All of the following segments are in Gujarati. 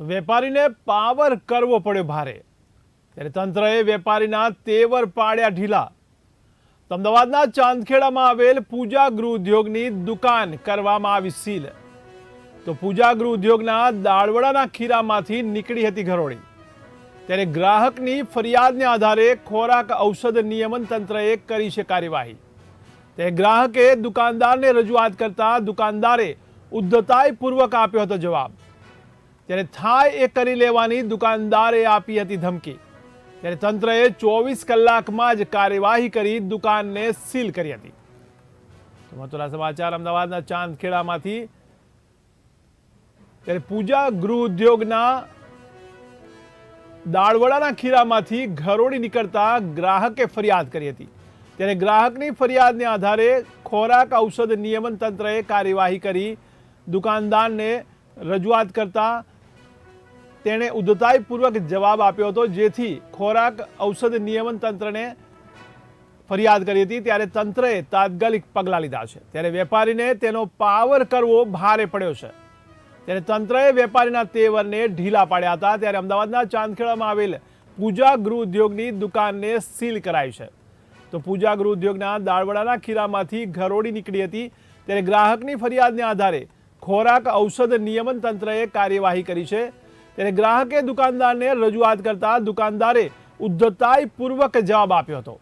તો વેપારીને પાવર કરવો પડ્યો ભારે. ત્યારે તંત્રએ વેપારીના તેવર પાડ્યા ઢીલા. તો અમદાવાદના ચાંદખેડામાં આવેલ પૂજા ગૃહ ઉદ્યોગની દુકાન કરવામાં આવી સીલ. તો પૂજા ગૃહ ઉદ્યોગના દાળવડાના ખીરામાંથી નીકળી હતી ઘરોળી. ત્યારે ગ્રાહકની ફરિયાદને આધારે ખોરાક ઔષધ નિયમન તંત્રએ કરી છે કાર્યવાહી. તે ગ્રાહકે દુકાનદારને રજૂઆત કરતા દુકાનદારે ઉદ્ધતાઈપૂર્વક આપ્યો હતો જવાબ. ત્યારે થાય એ કરી લેવાની દુકાનદારે આપી હતી ધમકી. ત્યારે તંત્રએ ચોવીસ કલાકમાં જ કાર્યવાહી કરી દુકાનને સીલ કરી હતી. મહત્વના સમાચાર અમદાવાદના ચાંદખેડામાંથી ત્યારે પૂજા ગૃહ ઉદ્યોગના દાળવડાના ખીરામાંથી ઘરોડી નીકળતા ગ્રાહકે ફરિયાદ કરી હતી. ત્યારે ગ્રાહકની ફરિયાદને આધારે ખોરાક ઔષધ નિયમન તંત્રએ કાર્યવાહી કરી દુકાનદારને રજૂઆત કરતા તેણે ઉદ્ધતાઈપૂર્વક જવાબ આપ્યો હતો, જેથી ખોરાક ઔષધ નિયમન તંત્રને ફરિયાદ કરી હતી. ત્યારે તંત્રએ તાત્કાલિક પગલાં લીધા છે. ત્યારે વેપારીને તેનો પાવર કરવો ભારે પડ્યો છે. ત્યારે તંત્રએ વેપારીના તેવરને ઢીલા પાડ્યા હતા. ત્યારે અમદાવાદના ચાંદખેડામાં આવેલ પૂજા ગૃહ ઉદ્યોગની દુકાનને સીલ કરાઈ છે. તો પૂજા ગૃહ ઉદ્યોગના દાળવડાના ખીરામાંથી ઘરોડી નીકળી હતી. ત્યારે ગ્રાહકની ફરિયાદને આધારે ખોરાક ઔષધ નિયમન તંત્રએ કાર્યવાહી કરી છે. ત્યારે ગ્રાહકે દુકાનદારને રજૂઆત કરતા દુકાનદારે ઉદ્ધતાઈપૂર્વક જવાબ આપ્યો હતો.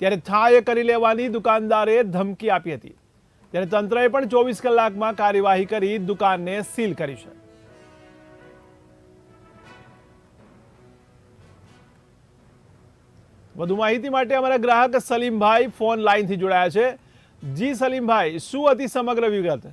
ત્યારે થાય એ કરી લેવાની દુકાનદારે ધમકી આપી હતી. ત્યારે તંત્રએ પણ ચોવીસ કલાકમાં કાર્યવાહી કરી દુકાનને સીલ કરી છે. વધુ માહિતી માટે અમારા ગ્રાહક સલીમભાઈ ફોન લાઈનથી જોડાયા છે. જી સલીમભાઈ, શું હતી સમગ્ર વિગત?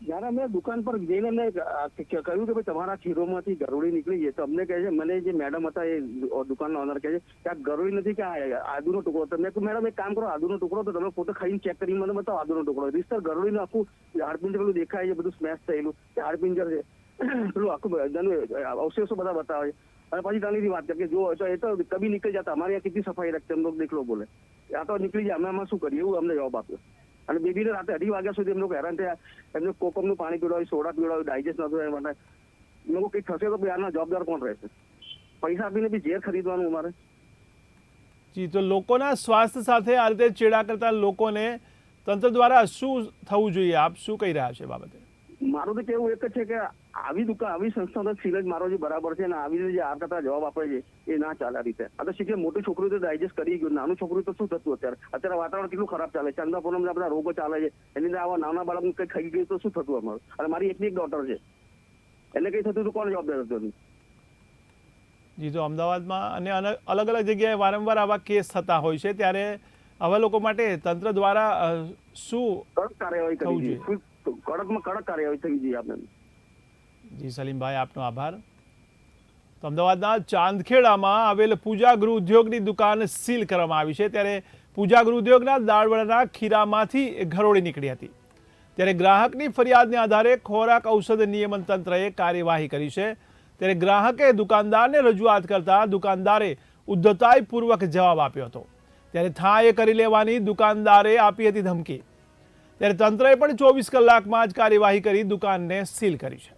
જયારે અમે દુકાન પર જઈને અમને કહ્યું કે ભાઈ તમારા ખીરોમાંથી ગરોળી નીકળી છે તો અમને કહે છે, મને જે મેડમ હતા એ દુકાનના ઓનર કહે છે કે આ ગરોળી નથી કે આ આદુનો ટુકડો તો મેં મેડમ, એક કામ કરો, આદુનો ટુકડો તો તમે ફોટો ખાઈને ચેક કરી મને બતાવો આદુનો ટુકડો. રિસ્ટર ગરોળીનું આખું હાડપિંજર પેલું દેખાય છે, બધું સ્મેશ થયેલું. કે હાડપિંજર છે. પેલું આખું અવશેષો બધા બતાવે છે. અને પછી તણીથી વાત કે જો, તો એ તો કભી નીકળી જતા. અમારી ત્યાં કેટલી સફાઈ રાખશે એમ લોકો દેખલો બોલે. આ તો નીકળી જાય. અમે આમાં શું કરીએ? એવું અમને જવાબ આપ્યો. અને બેબીને રાતે અઢી વાગ્યા સુધી એમ લોકો હેરાન થયા. એમને કોકમનું પાણી પીવડાવ્યું, સોડા પીવડાવ્યું ડાયજેસ્ટ નતું એ માટે એ લોકો કંઈક થશે તો આના જવાબદાર કોણ રહેશે? પૈસા આપીને બી ઝેર ખરીદવાનું અમારે. જી, તો લોકોના સ્વાસ્થ્ય સાથે આ રીતે ચેડા કરતા લોકોને તંત્ર દ્વારા શું થવું જોઈએ? આપ શું કહી રહ્યા છે બાબતે? મારું તો કેવું એક જ છે કે આવી દુકાન આવી સંસ્થા તો સીલ જ મારો જે બરાબર છે અને આવી રીતે જે આ કરતા જવાબ આપે છે એ ના ચાલે આ રીતે. આ તો શીખે મોટી છોકરું તો ડાયજેસ્ટ કરી ગયું. નાનું છોકરું તો શું થતું અત્યારે? અત્યારે વાતાવરણ કેટલું ખરાબ ચાલે? છે અંદાપુરમ બધા રોગો ચાલે છે. એની અંદર આવા નાના બાળકનું કંઈ ખાઈ ગયું તો શું થતું અમારું? અને મારી એકની એક ડોટર છે. એને કંઈ થતું તો કોણ જવાબદાર હતું? જી જો અમદાવાદમાં અને અલગ અલગ જગ્યાએ વારંવાર આવા કેસ થતા હોય છે. ત્યારે આવા લોકો માટે તંત્ર દ્વારા શું કાર્યવાહી કરવી જોઈએ? કડકમાં કડક કાર્યવાહી થવી જોઈએ આપણે. જી, સલીમભાઈ, આપનો આભાર. તો અમદાવાદના ચાંદખેડામાં આવેલ પૂજા ગૃહ ઉદ્યોગની દુકાન સીલ કરવામાં આવી છે. ત્યારે પૂજા ગૃહ ઉદ્યોગના દાળવડાના ખીરામાંથી ઘરોળી નીકળી હતી. ત્યારે ગ્રાહકની ફરિયાદને આધારે ખોરાક ઔષધ નિયમન તંત્રએ કાર્યવાહી કરી છે. ત્યારે ગ્રાહકે દુકાનદારને રજૂઆત કરતા દુકાનદારે ઉદ્ધતાઈપૂર્વક જવાબ આપ્યો હતો. ત્યારે થાય કરી લેવાની દુકાનદારે આપી હતી ધમકી. ત્યારે તંત્રએ પણ ચોવીસ કલાકમાં જ કાર્યવાહી કરી દુકાનને સીલ કરી છે.